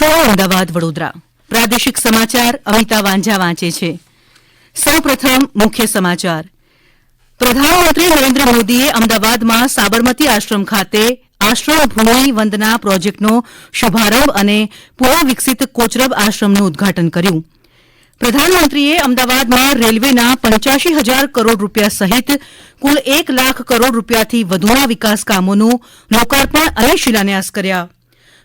છો અમદાવાદ, વડોદરા. પ્રાદેશિક સમાચાર અમિતા વાંઝા વાંચે છે. સૌપ્રથમ મુખ્ય સમાચાર. પ્રધાનમંત્રી નરેન્દ્ર મોદીએ અમદાવાદમાં સાબરમતી આશ્રમ ખાતે આશ્રમ ભૂમિ વંદના પ્રોજેક્ટનો શુભારંભ અને પુનઃવિકસિત કોચરબ આશ્રમનું ઉદઘાટન કર્યું. પ્રધાનમંત્રીએ અમદાવાદમાં રેલવેના પંચ્યાસી હજાર કરોડ રૂપિયા સહિત કુલ એક લાખ કરોડ રૂપિયાથી વધુના વિકાસ કામોનું લોકાર્પણ અને શિલાન્યાસ કર્યા.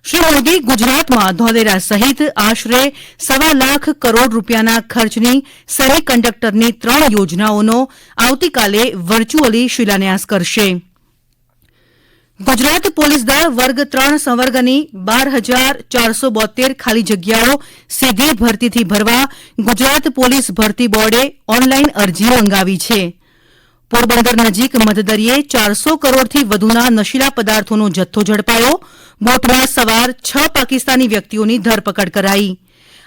શ્રી મોદી ગુજરાતમાં ધોલેરા સહિત આશરે સવા લાખ કરોડ રૂપિયાના ખર્ચની સેમી કંડક્ટરની ત્રણ યોજનાઓનો આવતીકાલે વર્ચ્યુઅલી શિલાન્યાસ કરશે. ગુજરાત પોલીસ દળ વર્ગ ત્રણ સંવર્ગની બાર હજાર ચારસો બોતેર ખાલી જગ્યાઓ સીધી ભરતીથી ભરવા ગુજરાત પોલીસ ભરતી બોર્ડે ઓનલાઇન અરજી મંગાવી છે. પોરબંદર નજીક મધદરિયે ચારસો કરોડથી વધુના નશીલા પદાર્થોનો જથ્થો ઝડપાયો. બોટમાં સવાર છ પાકિસ્તાની વ્યક્તિઓની ધરપકડ કરાઈ.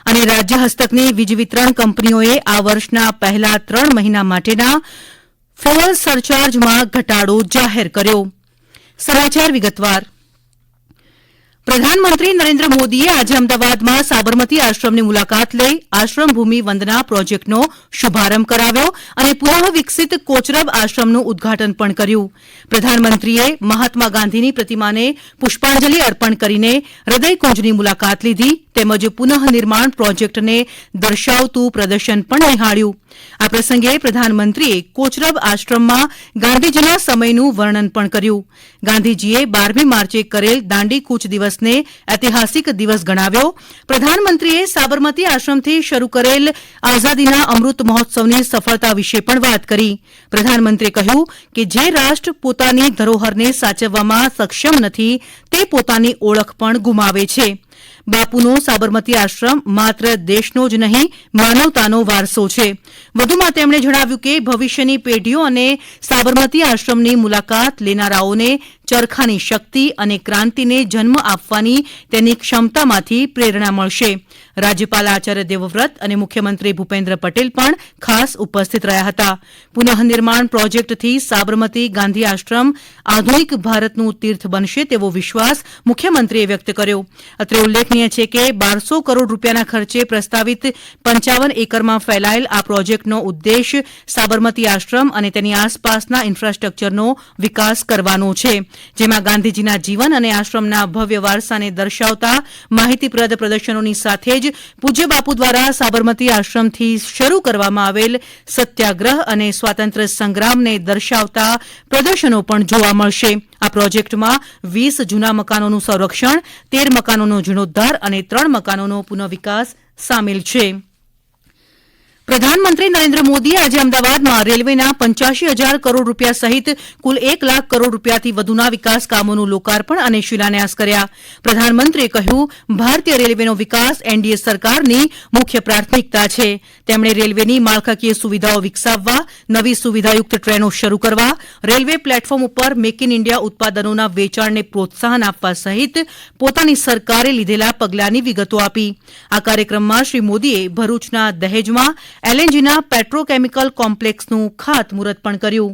અને રાજ્ય હસ્તકની વીજ વિતરણ કંપનીઓએ આ વર્ષના પહેલા ત્રણ મહિના માટેના ફ્યુઅલ સરચાર્જમાં ઘટાડો જાહેર કર્યો. સમાચાર વિગતવાર. પ્રધાનમંત્રી નરેન્દ્ર મોદીએ આજે અમદાવાદમાં સાબરમતી આશ્રમની મુલાકાત લઈ આશ્રમ વંદના પ્રોજેક્ટનો શુભારંભ કરાવ્યો અને પુનઃ વિકસિત કોચરબ આશ્રમનું ઉદઘાટન પણ કર્યું. પ્રધાનમંત્રીએ મહાત્મા ગાંધીની પ્રતિમાને પુષ્પાંજલિ અર્પણ કરીને હૃદયકુંજની મુલાકાત લીધી તેમજ પુનઃ નિર્માણ પ્રોજેક્ટને દર્શાવતું પ્રદર્શન પણ નિહાળ્યું. આ પ્રસંગે પ્રધાનમંત્રીએ કોચરબ આશ્રમમાં ગાંધીજીના સમયનું વર્ણન પણ કર્યું. ગાંધીજીએ બારમી માર્ચે કરેલ દાંડી કૂચ દિવસને ઐતિહાસિક દિવસ ગણાવ્યો. પ્રધાનમંત્રીએ સાબરમતી આશ્રમથી શરૂ કરેલ આઝાદીના અમૃત મહોત્સવની સફળતા વિશે પણ વાત કરી. પ્રધાનમંત્રીએ કહ્યું કે જે રાષ્ટ્ર પોતાની ધરોહરને સાચવવામાં સક્ષમ નથી, તે પોતાની ઓળખ પણ ગુમાવે છે. બાપુનો સાબરમતી આશ્રમ માત્ર દેશનો જ નહીં, માનવતાનો વારસો છે. વધુમાં તેમણે જણાવ્યું કે ભવિષ્યની પેઢીઓ અને સાબરમતી આશ્રમની મુલાકાત લેનારાઓને ચરખાની શક્તિ અને ક્રાંતિને જન્મ આપવાની તેની ક્ષમતામાંથી પ્રેરણા મળશે. રાજ્યપાલ આચાર્ય દેવવ્રત અને મુખ્યમંત્રી ભૂપેન્દ્ર પટેલ પણ ખાસ ઉપસ્થિત રહ્યા હતા. પુનઃનિર્માણ પ્રોજેક્ટથી સાબરમતી ગાંધી આશ્રમ આધુનિક ભારતનું તીર્થ બનશે તેવો વિશ્વાસ મુખ્યમંત્રીએ વ્યક્ત કર્યો. અત્રે ઉલ્લેખનીય છે કે બારસો કરોડ રૂપિયાના ખર્ચે પ્રસ્તાવિત પંચાવન એકરમાં ફેલાયેલ આ પ્રોજેક્ટનો ઉદ્દેશ સાબરમતી આશ્રમ અને તેની આસપાસના ઇન્ફ્રાસ્ટ્રક્ચરનો વિકાસ કરવાનો છે. જેમાં ગાંધીજીના જીવન અને આશ્રમના ભવ્ય વારસાને દર્શાવતા માહિતીપ્રદ પ્રદર્શનોની સાથે જ પૂજ્ય બાપુ દ્વારા સાબરમતી આશ્રમથી શરૂ કરવામાં આવેલ સત્યાગ્રહ અને સ્વાતંત્ર્ય સંગ્રામને દર્શાવતા પ્રદર્શનો પણ જોવા મળશે. આ પ્રોજેક્ટમાં વીસ જૂના મકાનોનું સંરક્ષણ, તેર મકાનોનો જીર્ણોદ્ધાર અને ત્રણ મકાનોનો પુનઃવિકાસ સામેલ છે. પ્રધાનમંત્રી નરેન્દ્ર મોદીએ આજે અમદાવાદમાં રેલવેના પંચ્યાસી હજાર કરોડ રૂપિયા સહિત કુલ એક લાખ કરોડ રૂપિયાથી વધુના વિકાસ કામોનું લોકાર્પણ અને શિલાન્યાસ કર્યા. પ્રધાનમંત્રીએ કહ્યું, ભારતીય રેલવેનો વિકાસ એનડીએ સરકારની મુખ્ય પ્રાથમિકતા છે. તેમણે રેલવેની માળખાકીય સુવિધાઓ વિકસાવવા, નવી સુવિધાયુક્ત ટ્રેનો શરૂ કરવા, રેલવે પ્લેટફોર્મ ઉપર મેક ઇન ઇન્ડિયા ઉત્પાદનોના વેચાણને પ્રોત્સાહન આપવા સહિત પોતાની સરકારે લીધેલા પગલાંની વિગતો આપી. આ કાર્યક્રમમાં શ્રી મોદીએ ભરૂચના દહેજમાં એલએનજીના પેટ્રોકેમિકલ કોમ્પ્લેક્સનું ખાતમુહૂર્ત પણ કર્યું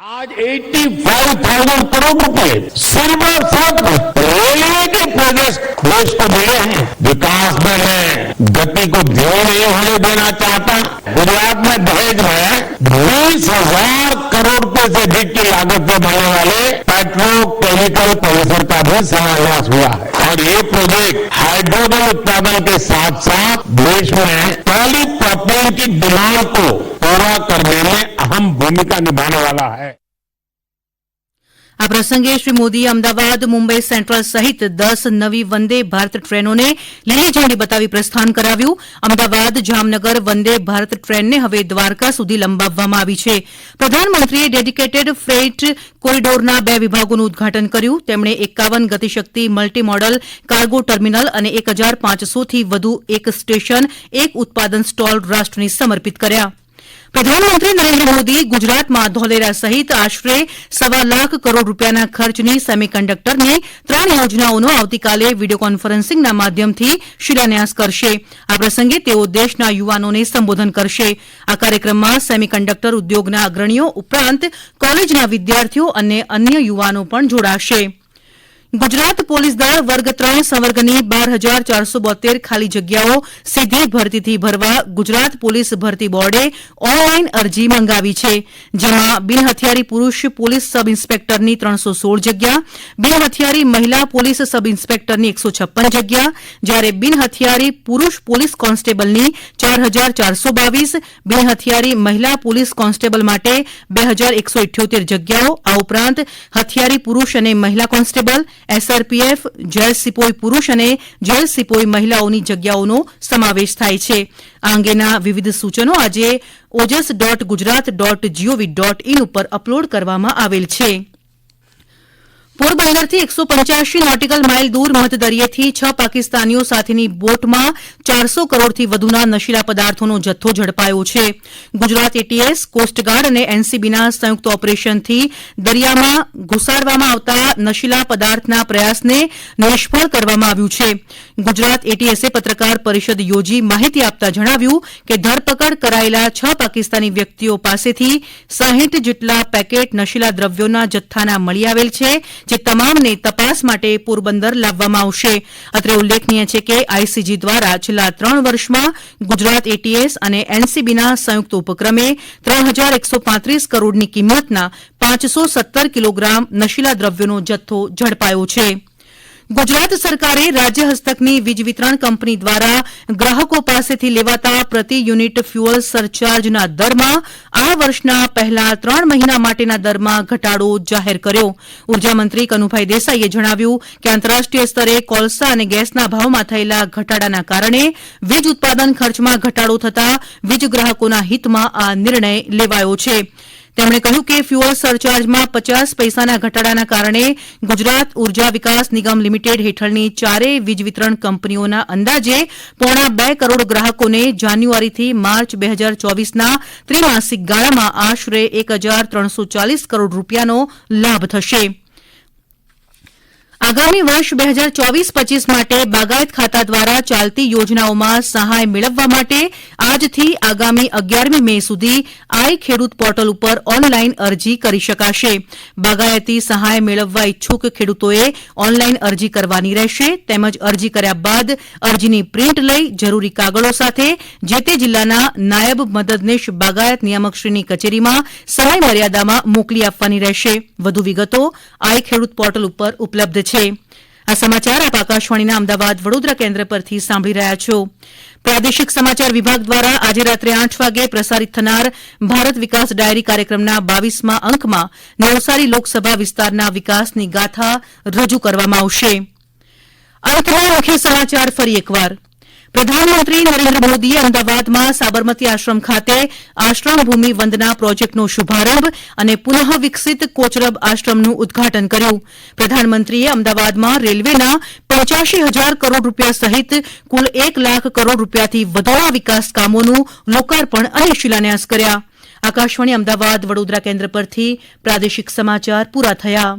आज 85,000 करोड़ रुपए सिर्फ और सिर्फ रेलवे के प्रोजेक्ट देश को दिए हैं विकास में मैं गति को धीरे नहीं होने देना चाहता गुजरात में दहेज में बीस हजार करोड़ रुपए से अधिक की लागत से बनने वाले पेट्रोकेमिकल परिसर का भी शिलान्यास हुआ है। और ये प्रोजेक्ट हाइड्रोजन उत्पादन के साथ साथ देश में पहली प्रोटीन की डिमांड को पूरा करने में अहम भूमिका निभाने वाला है। આ પ્રસંગે શ્રી મોદીએ અમદાવાદ, મુંબઈ સેન્ટ્રલ સહિત દસ નવી વંદે ભારત ટ્રેનોને લીલી ઝંડી બતાવી પ્રસ્થાન કરાવ્યું. અમદાવાદ, જામનગર વંદે ભારત ટ્રેનને હવે દ્વારકા સુધી લંબાવવામાં આવી છે. પ્રધાનમંત્રીએ ડેડિકેટેડ ફ્રેઇટ કોરિડોરના બે વિભાગોનું ઉદઘાટન કર્યું. તેમણે એકાવન Gati Shakti multi modal cargo terminal અને એક હજાર પાંચસોથી વધુ એક સ્ટેશન, એક ઉત્પાદન સ્ટોલ રાષ્ટ્રને સમર્પિત કર્યા. પ્રધાનમંત્રી નરેન્દ્ર મોદી ગુજરાતમાં ધોલેરા સહિત આશરે સવા લાખ કરોડ રૂપિયાના ખર્ચની સેમિકન્ડક્ટરની ત્રણ યોજનાઓનો આવતીકાલે વીડિયો કોન્ફરન્સિંગના માધ્યમથી શિલાન્યાસ કરશે. આ પ્રસંગે તેઓ દેશના યુવાનોને સંબોધન કરશે. આ કાર્યક્રમમાં સેમિકન્ડક્ટર ઉદ્યોગના અગ્રણીઓ ઉપરાંત કોલેજના વિદ્યાર્થીઓ અને અન્ય યુવાનો પણ જોડાશે. ગુજરાત પોલીસ દળ વર્ગ ત્રણ સંવર્ગની બાર હજાર ચારસો બોતેર ખાલી જગ્યાઓ સીધી ભરતીથી ભરવા ગુજરાત પોલીસ ભરતી બોર્ડે ઓનલાઇન અરજી મંગાવી છે. જેમાં બિનહથિયારી પુરૂષ પોલીસ સબ ઇન્સ્પેક્ટરની ત્રણસો સોળ જગ્યા, બિનહથિયારી મહિલા પોલીસ સબ ઇન્સ્પેક્ટરની એકસો છપ્પન જગ્યા, જ્યારે બિન હથિયારી પુરુષ પોલીસ કોન્સ્ટેબલની ચાર હજાર ચારસો બાવીસ, બિનહથિયારી મહિલા પોલીસ કોન્સ્ટેબલ માટે બે હજાર એકસો ઇઠ્યોતેર જગ્યાઓ. આ ઉપરાંત હથિયારી પુરુષ અને મહિલા કોન્સ્ટેબલ એસઆરપીએફ જેલ સિપોઈ પુરુષ અને જેલ સિપોઈ મહિલાઓની જગ્યાઓનો સમાવેશ થાય છે. આ અંગેના વિવિધ સૂચનો આજે Ojas dot Gujarat dot G O V dot in ઉપર અપલોડ કરવામાં આવેલ છે. પોરબંદરથી એકસો પંચ્યાસી નોટિકલ માઇલ દૂર મધદરિયેથી છ પાકિસ્તાનીઓ સાથેની બોટમાં ચારસો કરોડથી વધુના નશીલા પદાર્થોનો જથ્થો ઝડપાયો છે. ગુજરાત એટીએસ કોસ્ટગાર્ડ અને એનસીબીના સંયુક્ત ઓપરેશનથી દરિયામાં ઘુસાડવામાં આવતા નશીલા પદાર્થના પ્રયાસને નિષ્ફળ કરવામાં આવ્યું છે. ગુજરાત એટીએસે પત્રકાર પરિષદ યોજી માહિતી આપતા જણાવ્યું કે ધરપકડ કરાયેલા છ પાકિસ્તાની વ્યક્તિઓ પાસેથી સાહીઠ જેટલા પેકેટ નશીલા દ્રવ્યોના જથ્થાના મળી આવેલ છે. જે તમામને તપાસ માટે પોરબંદર લાવવામાં આવશે. અત્રે ઉલ્લેખનીય છે કે આઈસીજી દ્વારા છેલ્લા ત્રણ વર્ષમાં ગુજરાત એટીએસ અને એનસીબીના સંયુક્ત ઉપક્રમે ત્રણ હજાર એકસો પાંત્રીસ કરોડની કિંમતના પાંચસો સત્તર કિલોગ્રામ નશીલા દ્રવ્યોનો જથ્થો ઝડપાયો છે. ગુજરાત સરકારે રાજ્ય હસ્તકની વીજ વિતરણ કંપની દ્વારા ગ્રાહકો પાસેથી લેવાતા પ્રતિ યુનિટ ફ્યુઅલ સરચાર્જના દરમાં આ વર્ષના પહેલા ત્રણ મહિના માટેના દરમાં ઘટાડો જાહેર કર્યો. ઉર્જામંત્રી કનુભાઈ દેસાઈએ જણાવ્યું કે આંતરરાષ્ટ્રીય સ્તરે કોલસા અને ગેસના ભાવમાં થયેલા ઘટાડાના કારણે વીજ ઉત્પાદન ખર્ચમાં ઘટાડો થતા વીજ ગ્રાહકોના હિતમાં આ નિર્ણય લેવાયો છે. તેમણે કહ્યું કે ફ્યુઅલ સરચાર્જમાં પચાસ પૈસાના ઘટાડાના કારણે ગુજરાત ઊર્જા વિકાસ નિગમ લિમિટેડ હેઠળની ચારેય વીજ વિતરણ કંપનીઓના અંદાજે પોણા બે કરોડ ગ્રાહકોને જાન્યુઆરીથી માર્ચ બે હજાર ચોવીસના ત્રિમાસિક ગાળામાં આશરે એક હજાર ત્રણસો ચાલીસ કરોડ રૂપિયાનો લાભ થશે. આગામી વર્ષ બે હજાર ચોવીસ પચીસ માટે બાગાયત ખાતા દ્વારા ચાલતી યોજનાઓમાં સહાય મેળવવા માટે આજથી આગામી અગિયારમી મે સુધી આઈ ખેડૂત પોર્ટલ ઉપર ઓનલાઈન અરજી કરી શકાશે. બાગાયતી સહાય મેળવવા ઇચ્છુક ખેડૂતોએ ઓનલાઈન અરજી કરવાની રહેશે, તેમજ અરજી કર્યા બાદ અરજીની પ્રિન્ટ લઈ જરૂરી કાગળો સાથે જે તે જિલ્લાના નાયબ મદદનીશ બાગાયત નિયામકશ્રીની કચેરીમાં સમય મર્યાદામાં મોકલી આપવાની રહેશે. વધુ વિગતો આઈ ખેડૂત પોર્ટલ ઉપર ઉપલબ્ધ છે. આ સમાચાર પ્રાદેશિક સમાચાર વિભાગ દ્વારા આજે રાત્રે આઠ વાગે પ્રસારિત થનાર ભારત વિકાસ ડાયરી કાર્યક્રમના બાવીસમાં અંકમાં નવસારી લોકસભા વિસ્તારના વિકાસની ગાથા રજૂ કરવામાં આવશે. પ્રધાનમંત્રી નરેન્દ્ર મોદીએ અમદાવાદમાં સાબરમતી આશ્રમ ખાતે આશ્રમભૂમિ વંદના પ્રોજેક્ટનો શુભારંભ અને પુનઃ વિકસિત કોચરબ આશ્રમનું ઉદઘાટન કર્યું. પ્રધાનમંત્રીએ અમદાવાદમાં રેલવેના પંચ્યાસી હજાર કરોડ રૂપિયા સહિત કુલ એક લાખ કરોડ રૂપિયાથી વધુના વિકાસ કામોનું લોકાર્પણ અને શિલાન્યાસ કર્યા. આકાશવાણી અમદાવાદ વડોદરા કેન્દ્ર પરથી પ્રાદેશિક સમાચાર પૂરા થયા.